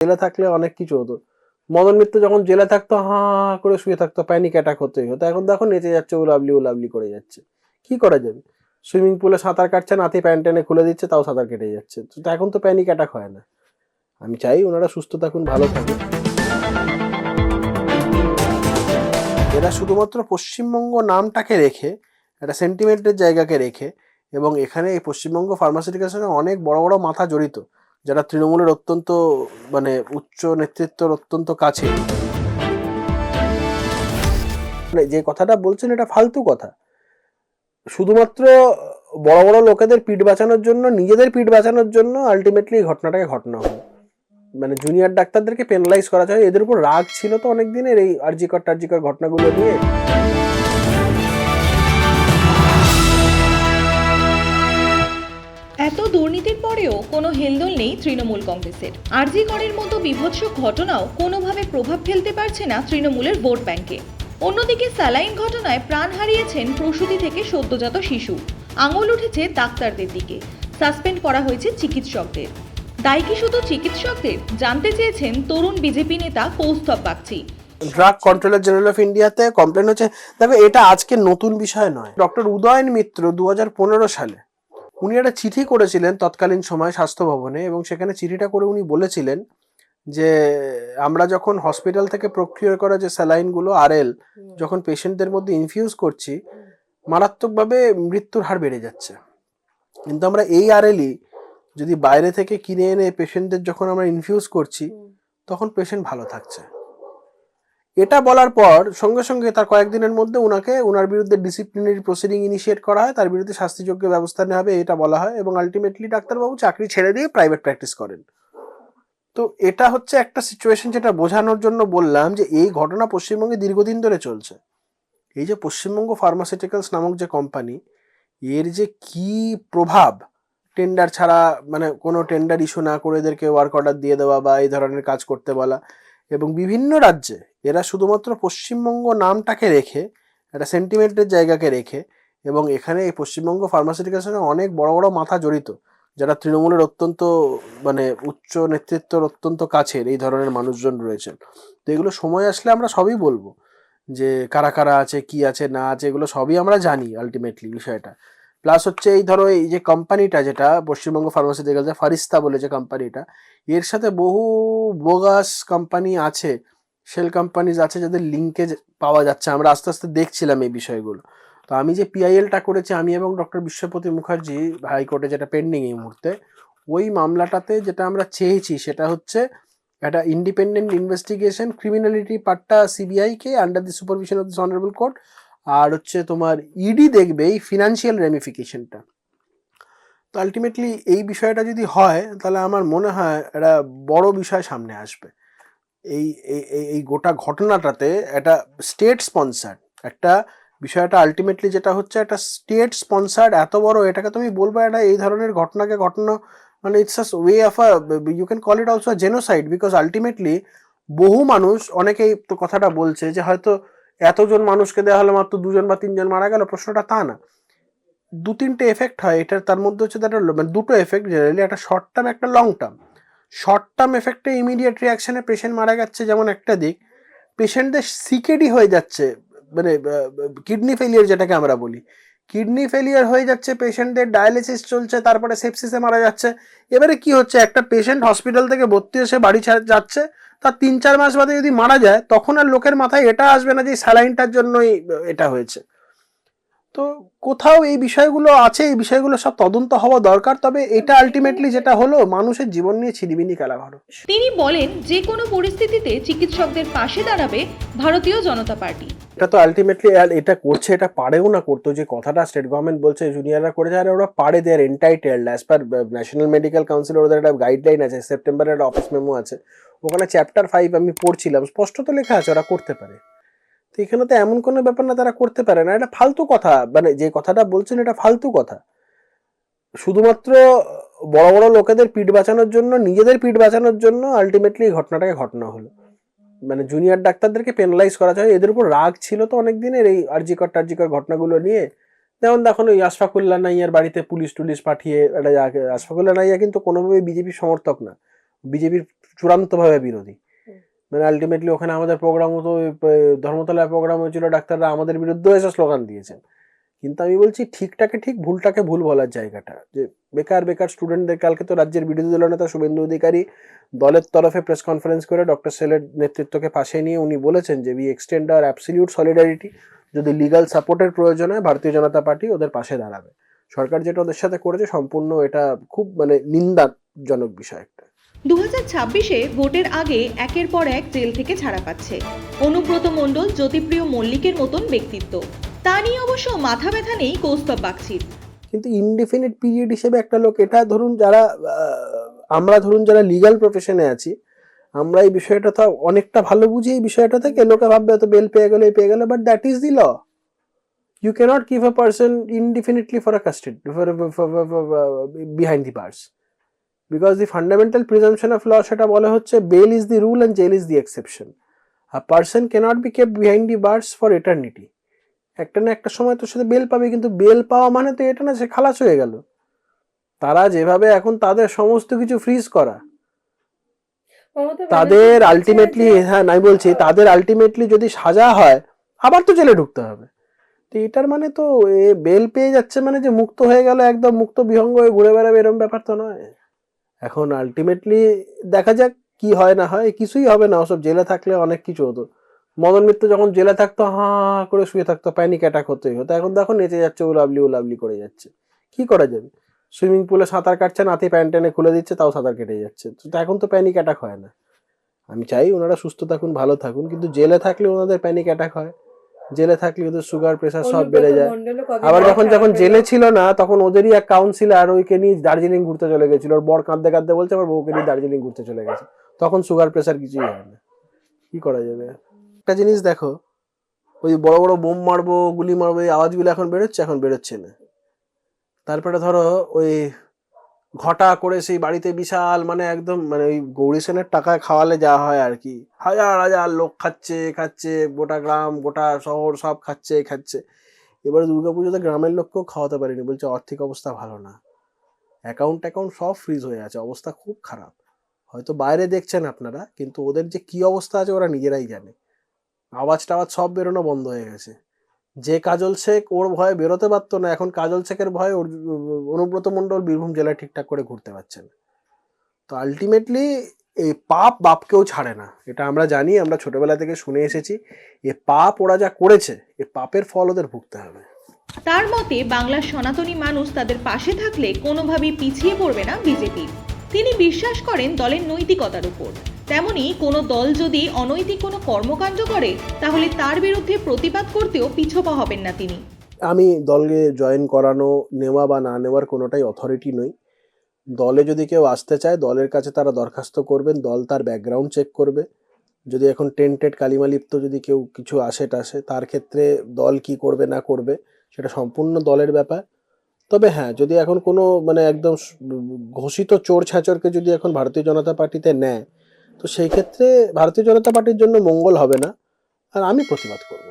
জেলে থাকলে অনেক কিছু হতো। মদন মিত্র যখন জেলে থাকতো, হা হা করে শুয়ে থাকতো প্যানিক অ্যাটাক হতেই হতো। এখন দেখো নেচে যাচ্ছে ও লাভলি ও লাভলি করে যাচ্ছে। কি করা যাবে? সুইমিং পুলে সাঁতার কাটছে, নাতি প্যান্ট টেনে খুলে দিচ্ছে, তাও সাঁতার কেটে যাচ্ছে। তো এখন তো প্যানিক অ্যাটাক হয় না। আমি চাই ওনারা সুস্থ থাকুন, ভালো থাকুন। এরা শুধুমাত্র পশ্চিমবঙ্গ নামটাকে রেখে, একটা সেন্টিমেন্টের জায়গাকে রেখে এবং এখানে এই পশ্চিমবঙ্গ ফার্মাসিউটিক্যালস সঙ্গে অনেক বড় বড় মাথা জড়িত। যারা তৃণমূলের অত্যন্ত মানে উচ্চ নেতৃত্বর অত্যন্ত কাছে। মানে যে কথাটা বলছেন এটা ফালতু কথা। শুধুমাত্র বড় বড় লোকেদের পিঠ বাঁচানোর জন্য, নিজেদের পিঠ বাঁচানোর জন্য আলটিমেটলি এই ঘটনাটাকে ঘটনা হলো মানে জুনিয়র ডাক্তারদেরকে পেনালাইজ করা যায়। এদের উপর রাগ ছিল তো অনেক দিনের এই আর্জিকর টার্জিকর ঘটনাগুলো নিয়ে। এত দুর্নীতির পরেও কোনো হেলদোল নেই তৃণমূল কংগ্রেসের। আরজি করের মতো বিভৎস ঘটনাও কোনোভাবে প্রভাব ফেলতে পারছে না তৃণমূলের ভোট ব্যাংকে। অন্যদিকে স্যালাইন ঘটনায় প্রাণ হারিয়েছেন প্রসূতি থেকে সদ্যজাত শিশু। আঙুল উঠেছে ডাক্তারদের দিকে। সাসপেন্ড করা হয়েছে চিকিৎসকদের। দায়ী কি শুধু চিকিৎসকদের? জানতে চেয়েছেন তরুণ বিজেপি নেতা Kaustav Bagchi. Drug controller general of ইন্ডিয়াতে কমপ্লেন হচ্ছে। দেখো, এটা আজকে নতুন বিষয় নয়। ডক্টর উদয়ন মিত্র দু হাজার পনেরো সালে উনি একটা চিঠি করেছিলেন তৎকালীন সময় স্বাস্থ্য ভবনে এবং সেখানে চিঠিটা করে উনি বলেছিলেন যে আমরা যখন হসপিটাল থেকে প্রক্রিয়া করা যে স্যালাইনগুলো আরএল যখন পেশেন্টদের মধ্যে ইনফিউজ করছি মারাত্মকভাবে মৃত্যুর হার বেড়ে যাচ্ছে। কিন্তু আমরা এই আরএলই যদি বাইরে থেকে কিনে এনে পেশেন্টদের যখন আমরা ইনফিউজ করছি তখন পেশেন্ট ভালো থাকছে। এটা বলার পর সঙ্গে সঙ্গে তার কয়েকদিনের মধ্যে ওনাকে ওনার বিরুদ্ধে ডিসিপ্লিনারি প্রসিডিং ইনিশিয়েট করা হয়, তার বিরুদ্ধে শাস্তিযোগ্য ব্যবস্থা নেওয়া হবে, এটা বলা হয় এবং আলটিমেটলি ডাক্তারবাবু চাকরি ছেড়ে দিয়ে প্রাইভেট প্র্যাকটিস করেন। তো এটা হচ্ছে একটা সিচুয়েশন যেটা বোঝানোর জন্য বললাম যে এই ঘটনা পশ্চিমবঙ্গে দীর্ঘদিন ধরে চলছে। এই যে পশ্চিমবঙ্গ ফার্মাসিউটিক্যালস নামক যে কোম্পানি এর যে কি প্রভাব টেন্ডার ছাড়া মানে কোনো টেন্ডার ইস্যু না করে এদেরকে ওয়ার্ক অর্ডার দিয়ে দেওয়া বা এই ধরনের কাজ করতে বলা এবং বিভিন্ন রাজ্যে এরা শুধুমাত্র পশ্চিমবঙ্গ নামটাকে রেখে, একটা সেন্টিমেন্টের জায়গাকে রেখে এবং এখানে এই পশ্চিমবঙ্গ ফার্মাসিউটিক্যালস সঙ্গে অনেক বড় বড় মাথা জড়িত, যারা তৃণমূলের অত্যন্ত মানে উচ্চ নেতৃত্বর অত্যন্ত কাছের এই ধরনের মানুষজন রয়েছেন। তো এগুলো সময় আসলে আমরা সবই বলব যে কারা কারা আছে, কি আছে, না আছে, এগুলো সবই আমরা জানি আলটিমেটলি বিষয়টা। প্লাস হচ্ছে এই ধরো এই যে কোম্পানিটা যেটা, পশ্চিমবঙ্গ ফার্মাসিউটিক্যাল যে ফারিস্তা বলে যে কোম্পানিটা এর সাথে বহু বোগাস কোম্পানি আছে শেল কোম্পানিজ আছে যাদের লিঙ্কেজ পাওয়া যাচ্ছে। আমরা আস্তে আস্তে দেখছিলাম এই বিষয়গুলো। তো আমি যে পিআইএলটা করেছি, আমি এবং ডক্টর বিশ্বপতি মুখার্জি হাইকোর্টে যেটা পেন্ডিং এই মুহূর্তে, ওই মামলাটাতে যেটা আমরা চেয়েছি সেটা হচ্ছে একটা ইন্ডিপেন্ডেন্ট ইনভেস্টিগেশন ক্রিমিনালিটি পার্টটা সিবিআইকে under the supervision of this honourable court আর হচ্ছে তোমার ইডি দেখবে এই ফিনান্সিয়াল রেমিফিকেশনটা তো আলটিমেটলি এই বিষয়টা যদি হয়, তাহলে আমার মনে হয় একটা বড় বিষয় সামনে আসবে। এই, এই- গোটা ঘটনাটাতে একটা স্টেট স্পন্সার্ড একটা বিষয়টা আলটিমেটলি যেটা হচ্ছে একটা স্টেট স্পন্সার্ড এত বড়, এটাকে তুমি বলব একটা এই ধরনের ঘটনাকে ঘটনা মানে it's a way of a you can call it also genocide because ultimately বহু মানুষ, অনেকেই তো কথাটা বলছে যে হয়তো এতজন মানুষকে দেওয়া হলো মাত্র দুজন বা তিনজন মারা গেল, প্রশ্নটা তা না। দু তিনটে এফেক্ট হয়, এটার তার মধ্যে হচ্ছে মানে দুটো এফেক্ট জেনারেলি একটা শর্ট টার্ম একটা লং টার্ম শর্ট টার্ম এফেক্টে ইমিডিয়েট রিয়াকশনে পেশেন্ট মারা যাচ্ছে যেমন একটা দিক। পেশেন্টদের সিকেডি হয়ে যাচ্ছে মানে কিডনি ফেলিয়ার যেটাকে আমরা বলি। কিডনি ফেলিয়ার হয়ে যাচ্ছে পেশেন্টদের ডায়ালিসিস চলছে, তারপরে সেপসিসে মারা যাচ্ছে। এবারে কি হচ্ছে? একটা পেশেন্ট হসপিটাল থেকে ভর্তি এসে বাড়ি যাচ্ছে, তার তিন চার মাস বাদে যদি মারা যায়, তখন আর লোকের মাথায় এটা আসবে না যে স্যালাইনটার জন্যই এটা হয়েছে। তো কোথাও এই বিষয়গুলো আছে এই বিষয়গুলো সব তদন্ত হওয়া দরকার তবে এটা আলটিমেটলি যেটা হলো মানুষের জীবন নিয়ে ছিনিবিনি খেলা ঘর। তিনি বলেন যে কোনো পরিস্থিতিতে চিকিৎসকদের পাশে দাঁড়াবে ভারতীয় জনতা পার্টি। এটা তো আলটিমেটলি এটা করছে এটা পারেও না করতো যে কথাটা স্টেট গভর্নমেন্ট বলছে জুনিয়ররা করেছে আর ওরা পারে there are entitled as per National Medical Council ওদের একটা গাইডলাইন আছে সেপ্টেম্বরের একটা অফিস মেমো আছে। ওখানে চ্যাপ্টার ফাইভ আমি পড়ছিলাম স্পষ্ট তো লেখা আছে ওরা করতে পারে। তো এখানে তো এমন কোনো ব্যাপার না তারা করতে পারে না। এটা ফালতু কথা। মানে যে কথাটা বলছেন এটা ফালতু কথা। শুধুমাত্র বড় বড় লোকেদের পিঠ বাঁচানোর জন্য, নিজেদের পিঠ বাঁচানোর জন্য আলটিমেটলি ঘটনাটাকে ঘটনা হলো। মানে জুনিয়র ডাক্তারদেরকে পেনালাইজ করা যায়। এদের উপর রাগ ছিল তো অনেক দিনের এই আরজিকর টার্জিকর ঘটনাগুলো নিয়ে। যেমন দেখুন ওই আশফাকুল্লা নাইয়ার বাড়িতে পুলিশ টুলিশ পাঠিয়ে একটা আশফাকুল্লা নাইয়া কিন্তু কোনোভাবেই বিজেপির সমর্থক না। বিজেপির চূড়ান্তভাবে বিরোধী। মানে আলটিমেটলি ওখানে আমাদের প্রোগ্রাম আহ, ধর্মতলায় প্রোগ্রাম হয়েছিল ডাক্তাররা আমাদের বিরুদ্ধে এসে স্লোগান দিয়েছেন। কিন্তু আমি বলছি ঠিকটাকে ঠিক ভুলটাকে ভুল বলার জায়গাটা। যে বেকার বেকার স্টুডেন্টদের কালকে তো রাজ্যের বিরোধী দলনেতা শুভেন্দু অধিকারী দলের তরফে প্রেস কনফারেন্স করে ডক্টর সেলের নেতৃত্বকে পাশে নিয়ে উনি বলেছেন যে we extend our absolute solidarity যদি লিগাল সাপোর্টের প্রয়োজন হয় ভারতীয় জনতা পার্টি ওদের পাশে দাঁড়াবে। সরকার যেটা ওদের সাথে করেছে সম্পূর্ণ এটা খুব মানে নিন্দাজনক বিষয় একটা। দু হাজার ছাব্বিশে ভোটের আগে একের পর এক জেল থেকে ছাড়া পাচ্ছে। অনুব্রত মণ্ডল, জ্যোতিপ্রিয় মল্লিকের মতন ব্যক্তিত্ব। তা নিয়ে অবশ্য মাথা ব্যথা নেই কৌস্তব বাগচির। কিন্তু ইনডিফিনিট পিরিয়ড হিসেবে একটা লোক, এটা ধরুন যারা আমরা ধরুন যারা লিগ্যাল প্রফেশনে আছি, আমরা এই বিষয়টা তো অনেকটা ভালো বুঝি এই বিষয়টা থেকে। লোকে ভাববে তো বেল পেয়ে গেলে পেয়ে গেলে but that is the law you cannot keep a person indefinitely for a custody behind the bars because the fundamental presumption of law সেটা বলে হচ্ছে bail is the rule and jail is the exception a person cannot be kept behind the bars for eternity একটা না একটা সময় তোর সাথে bell পাবে কিন্তু বেল পাওয়া মানে তো এটা না সে খালাস হয়ে গেল। তারা যেভাবে এখন তাদের সমস্ত কিছু ফ্রিজ করা তাদের আলটিমেটলি হ্যাঁ নাই বলছি তাদের আলটিমেটলি যদি সাজা হয় আবার তো জেলে ঢুকতে হবে। তো এটার মানে তো এ বেল পেয়ে যাচ্ছে মানে যে মুক্ত হয়ে গেল একদম মুক্ত বিহঙ্গ হয়ে ঘুরে বেড়াবে এরকম ব্যাপার তো নয়। এখন আলটিমেটলি দেখা যাক কি হয় না হয়, কিছুই হবে না ওসব, জেলে থাকলে অনেক কিছু হতো। মদন মিত্র যখন জেলে থাকতো, হাঁ করে শুয়ে থাকতো প্যানিক অ্যাটাক হতেই হতো, এখন দেখো নেচে যাচ্ছে ও লাভলি ও লাভলি করে যাচ্ছে। কি করা যাবে? সুইমিং পুলে সাঁতার কাটছে, নাতি প্যান্ট টেনে খুলে দিচ্ছে, তাও সাঁতার কেটে যাচ্ছে। তো এখন তো প্যানিক অ্যাটাক হয় না। আমি চাই ওনারা সুস্থ থাকুন, ভালো থাকুন, কিন্তু জেলে থাকলে ওনাদের প্যানিক অ্যাটাক হয়। জেলে থাকলে ওদের সুগার প্রেশার সব বেড়ে যায়। আবার যখন যখন জেলে ছিল না তখন ওদেরই এক কাউন্সিলর ওইকে নিয়ে দার্জিলিং ঘুরতে চলে গেছিল। ওর বর কাঁদতে কাঁদতে বলছে আমার বউকে নিয়ে দার্জিলিং ঘুরতে চলে গেছে। তখন সুগার প্রেশার কিছুই হয় না। কি করা যাবে? একটা জিনিস দেখো ওই বড় বড় বোম মারবো গুলি মারবো এই আওয়াজগুলো এখন বেরোচ্ছে এখন বেরোচ্ছে না। তারপরে ধরো ওই ঘটা করে সেই বাড়িতে বিশাল মানে একদম মানে ওই গৌরী সেনের টাকায় খাওয়ালে যা হয় আর কি। হাজার হাজার লোক খাচ্ছে খাচ্ছে, গোটা গ্রাম, গোটা শহর সব খাচ্ছে খাচ্ছে। এবারে দুর্গাপুজোতে গ্রামের লোককেও খাওয়াতে পারিনি, বলছে আর্থিক অবস্থা ভালো না। অ্যাকাউন্ট অ্যাকাউন্ট সব ফ্রিজ হয়ে আছে, অবস্থা খুব খারাপ। হয়তো বাইরে দেখছেন আপনারা, কিন্তু ওদের যে কি অবস্থা আছে ওরা নিজেরাই জানে। আওয়াজ টাওয়াজ সব বেরোনো বন্ধ হয়ে গেছে। যে কাজল শেখ ওর ভয়ে বেরোতে পারতো না, এখন কাজল শেখের ভয়ে ওর, অনুব্রত মণ্ডল বীরভূম জেলায় ঠিকঠাক করে ঘুরতে পারছে না তো আলটিমেটলি এই পাপ বাপকেও ছাড়ে না, এটা আমরা জানি, আমরা ছোটবেলা থেকে শুনে এসেছি। এ পাপ ওরা যা করেছে, এ পাপের ফল ওদের ভুগতে হবে। তার মতে বাংলার সনাতনী মানুষ তাদের পাশে থাকলে কোনোভাবেই পিছিয়ে পড়বে না বিজেপি। তিনি বিশ্বাস করেন দলের নৈতিকতার উপর। তেমনি কোনো দল যদি অনৈতিক কোনো কর্মকাণ্ড করে, তাহলে তার বিরুদ্ধে প্রতিবাদ করতেও পিছপা হবেন না তিনি। আমি দলকে জয়েন করানো, নেওয়া বা না নেওয়ার কোনোটাই অথরিটি নই। দলে যদি কেউ আসতে চায়, দলের কাছে তারা দরখাস্ত করবেন, দল তার ব্যাকগ্রাউন্ড চেক করবে। যদি এখন টেন্টেড কালিমালিপ্ত যদি কেউ কিছু আসে টাসে তার ক্ষেত্রে দল কি করবে, না করবে, সেটা সম্পূর্ণ দলের ব্যাপার। তবে হ্যাঁ যদি এখন কোনো মানে একদম ঘোষিত চোর ছাচরকে যদি এখন ভারতীয় জনতা পার্টিতে নেয়, তো সেই ক্ষেত্রে ভারতীয় জনতা পার্টির জন্য মঙ্গল হবে না। আর আমি প্রতিবাদ করব।